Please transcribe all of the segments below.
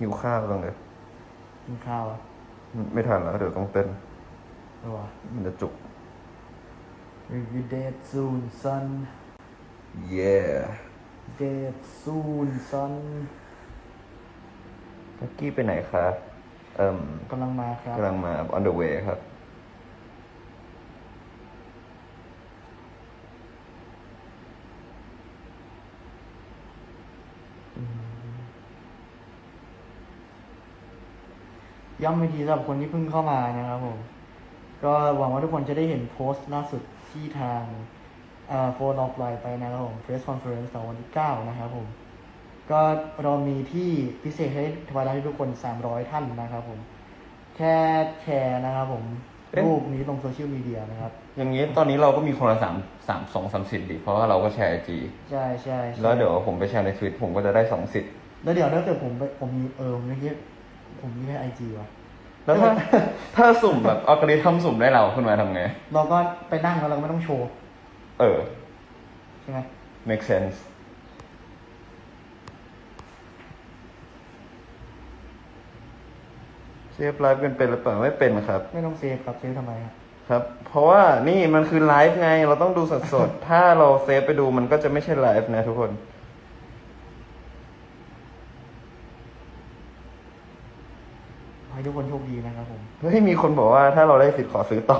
หิวข้าวตรงเลยกินข้าวอะไม่ทันแล้วเดี๋ยวต้องเต้นเออวะมันจะจุก You dead soon son yeah dead soon son ลักกี้ไปไหนคะเอ่มกำลังมาครับ กำลังมา on the way ครับ ย้ำอีกทีสำหรับคนที่เพิ่งเข้ามานะครับผม ก็หวังว่าทุกคนจะได้เห็นโพสต์ล่าสุดที่ทางโฟนออฟไลน์ไปนะครับผม press conference ตอนวันที่ 9 นะครับผม ก็เรามีที่พิเศษให้ทวายให้ทุกคน 300 ท่านนะครับผม แค่แชร์นะครับผมเอ๊ะรูปนี้ลงโซเชียลมีเดียนะครับ อย่างนี้ตอนนี้เราก็มีคนละสามสามสองสามสิทธิ์ดิเพราะว่าเราก็แชร์ไอจีใช่ใช่ใช่แล้วเดี๋ยวผมไปแชร์ในทวิตผมก็จะได้สองสิทธิ์แล้วเดี๋ยวถ้าเกิดผมไปผมมีเออเมื่อกี้ ผมมีแค่ไอจีวะแล้วถ้าถ้าสุ่มแบบอัลกอริทึมสุ่มได้เราขึ้นมาทำไง เราก็ไปนั่งแล้วเราก็ไม่ต้องโชว์ เออ ใช่ไหม make sense เซฟไลฟ์เป็นเป็นหรือเปล่าไม่เป็นครับ ไม่ต้องเซฟครับเซฟทำไมครับ ครับ เพราะว่านี่มันคือไลฟ์ไง เราต้องดูสดสดๆถ้าเราเซฟไปดูมันก็จะไม่ใช่ไลฟ์นะทุกคน ขอ ให้ทุกคนโชคดีนะครับผม เฮ้ยมีคนบอกว่าถ้าเราได้สิทธิ์ขอซื้อต่อ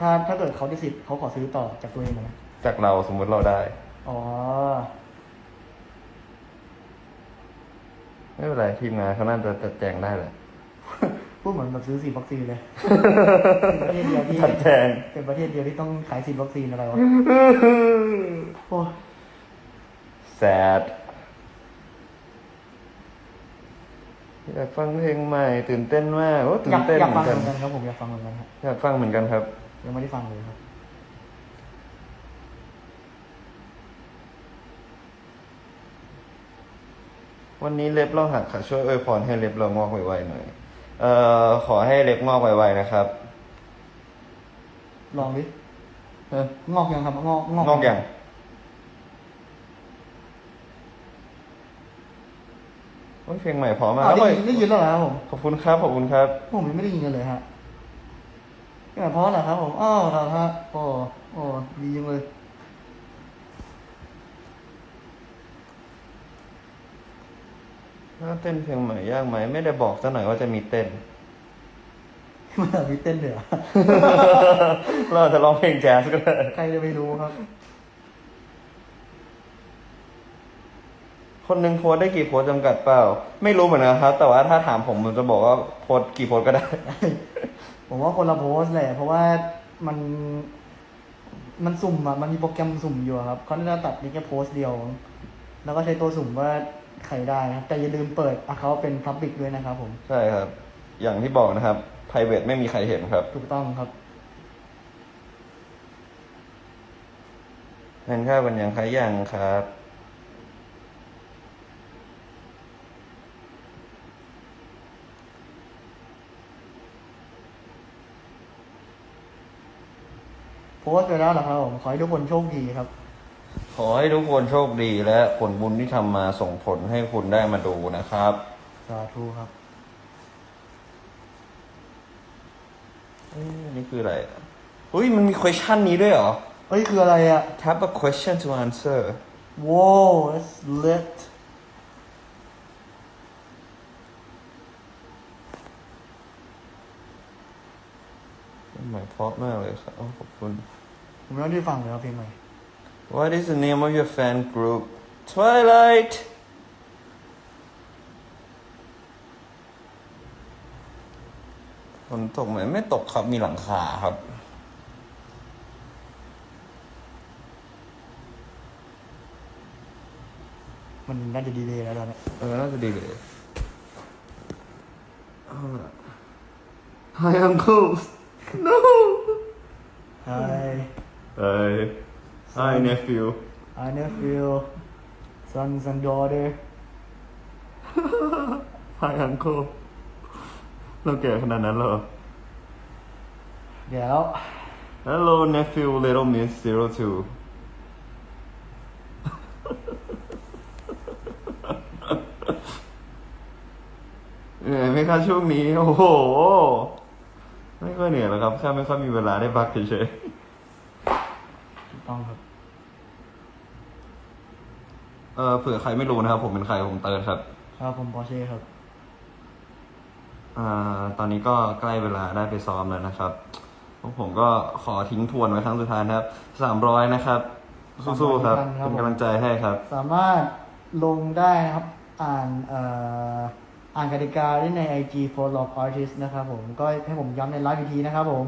ถ้าถ้าเกิดเขาได้สิทธิ์เขาขอซื้อต่อจากตัวเองนะจากเราสมมุติเราได้ อ๋อ ไม่เป็นไรทีมงานเขาน่าจะจัดแจงได้แหละ พูดเหมือนแบบซื้อสิทธิ์วัคซีนเลยประเทศเดียวที่จัดแจง เป็นประเทศเดียวที่ต้องขายสิทธิ์วัคซีนอะไรวะ โอ้ sad อยากฟังเพลงใหม่ ตื่นเต้นมากโอ้ตื่อยานกเต้นอยากเหมืฟัองนเหกันมือนกันครับผมอยากฟังเหมือนกันครับอยากฟังเหมือนกันครับ ยังไม่ได้ฟังเลยครับ วันนี้เล็บเราหักค่ะช่วยอวยพรให้เล็บเรางอกไวๆหน่อยเอ่อขอให้เล็บงอกไวๆนะครับลองดิ เอ้ยงอกยังครับงอกงอกอย่าง โอ้ยเพลงใหม่พอมากอ๋อได้โอ้ยยินได้ยินแล้วเหรอครับผมขอบคุณครับ ขอบคุณครับ ผมยังไม่ได้ยินกันเลยฮะนี่เพราะเหรอครับผมอ้าวเหรอฮะโอ้โอ้ดีจังเลยถ้าเต้นเพลงใหม่ยากไหม ไม่ได้บอกซะหน่อยว่าจะมีเต้นมันแบบมีเต้นเหนือเราอาจจะร้องเพลงแจ๊สก็ได้ใครจะไปรู้ครับ คนหนึ่งโพสต์ได้กี่โพสต์จำกัดเปล่า ไม่รู้เหมือนกันครับ แต่ว่าถ้าถามผมผมจะบอกว่าโพสต์กี่โพสต์ก็ได้ ผมว่าคนละโพสต์แหละ เพราะว่ามัน มันสุ่มอะมันมีโปรแกรมสุ่มอยู่อะครับเขาจะตัดนี่แค่โพสต์เดียว แล้วก็ใช้ตัวสุ่มว่าใครได้นะครับ แต่อย่าลืมเปิดเขาเป็น Public ด้วยนะครับผม ใช่ครับ อย่างที่บอกนะครับ private ไม่มีใครเห็นครับถูกต้องครับเงินข้าวกันยังคะยังครับ โพสต์ไปแล้วเหรอครับผมขอให้ทุกคนโชคดีครับ ขอให้ทุกคนโชคดีและผลบุญที่ทำมาส่งผลให้คุณได้มาดูนะครับ สาธุครับเอ๊ะอันนี่คืออะไรอะอุ้ย มันมี question นี้ด้วยเหรอ เฮ้ย คืออะไรอะ Tap a question to answer Wow that's lit หมายเพราะมากเลยครับอ๋อขอบคุณ ผมไม่ได้ฟังเลยครับเพลงใหม่ What is the name of your fan group Twilight ฝนตกไหมไม่ตกครับมีหลังคาครับมันน่าจะดีเลยแล้วตอนเนี้ยเออน่าจะดีเลยเอาล่ะ Hi uncles No Hi Hi Hi nephew I nephew sons and daughter Hi uncle เราแก่ขนาดนั้นเหรอ เดี๋ยว Hello nephew little miss zero two เครับช่วงนี้ โอ้โห ไม่ค่อยเหนื่อยหรอกครับแค่ไม่ค่อยมีเวลาได้พักเฉยถูกต้องครับๆเออเผื่อใครไม่รู้นะครับ ผมเป็นใครผมเติร์ดครับ ครับผมปอเช่ครับ อ่า ตอนนี้ก็ใกล้เวลาได้ไปซ้อมแล้วนะครับพวกผมก็ขอทิ้งทวนไว้ครั้งสุดท้ายนะครับสามร้อยนะครับ สู้ๆครับ300ครับ เป็นกำลังใจให้ครับ สามารถลงได้นะครับ อ่านเอ่อ อ่านกติกาได้ใน IG for log artist นะครับผมก็ให้ผมย้ำในไลฟ์อีกทีนะครับผม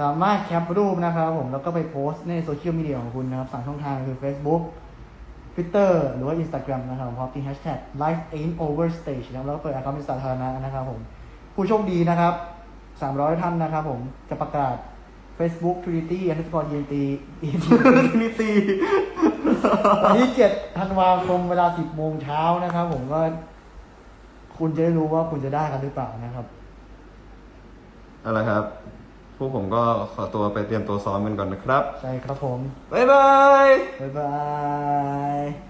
สามารถแคปรูปนะครับผมแล้วก็ไปโพสต์ในโซเชียลมีเดียของคุณนะครับสั่งช่องทางคือ Facebook Twitter หรือว่า Instagram นะครับพร้อมที่ hashtag life ain't over stage นะครับแล้วก็เปิดแอคเคาท์เป็นสาธารณะนะครับผม ผู้โชคดีนะครับ 300 ท่านนะครับผมจะประกาศ Facebook Trinity underscore TNT นิตีวันที่ 7 ธันวาคมเวลา 10 โมงเช้านะครับผมก็ คุณจะได้รู้ว่าคุณจะได้กันหรือเปล่านะครับ เอาละครับ พวกผมก็ขอตัวไปเตรียมตัวซ้อมกันก่อนนะครับ ใช่ครับผม บ๊ายบาย บ๊ายบาย